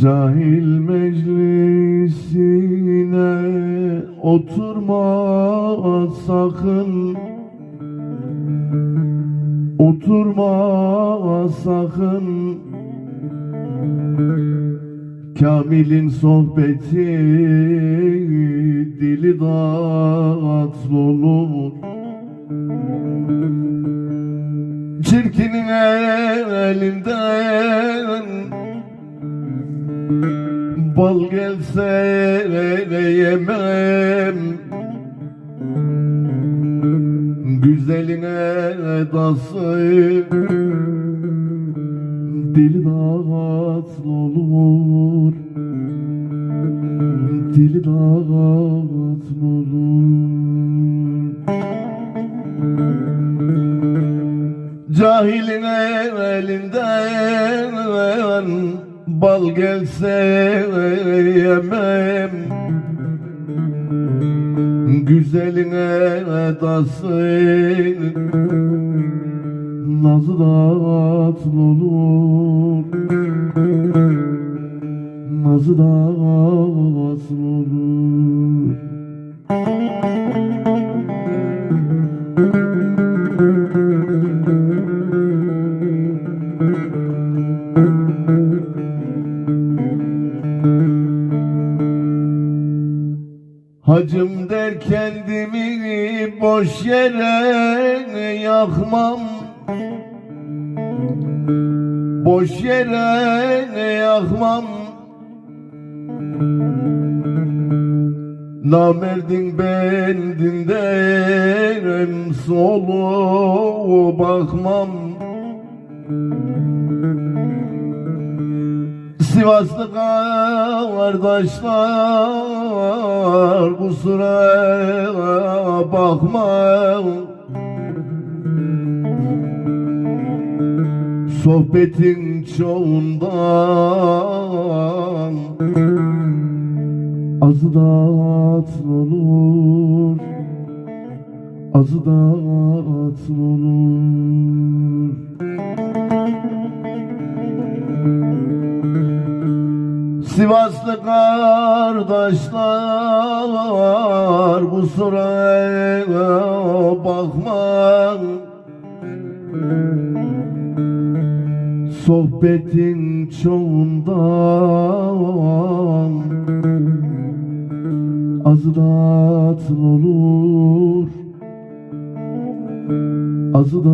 Cahil meclisine oturma sakın. Oturma sakın. Kamil'in sohbeti dili tatlı olur. Çirkinin elinden Bal gelse yemem Güzelin edası Dili tatlı olur. Dili tatlı olur. Cahilin elinden bal gelse yemem. Güzelin edası Nazı tatlı olur. Nazı tatlı Hacım der kendimi boş yere yakmam. Boş yere yakmam. Namerdin bendinden solu bakmam. Sivaslı kardeşler kusura bakma. Sohbetin çoğundan Azı tatlı olur. Azı tatlı olur Sivaslı kardeşler kusura bakma Sohbetin çoğundan Azı olur Azı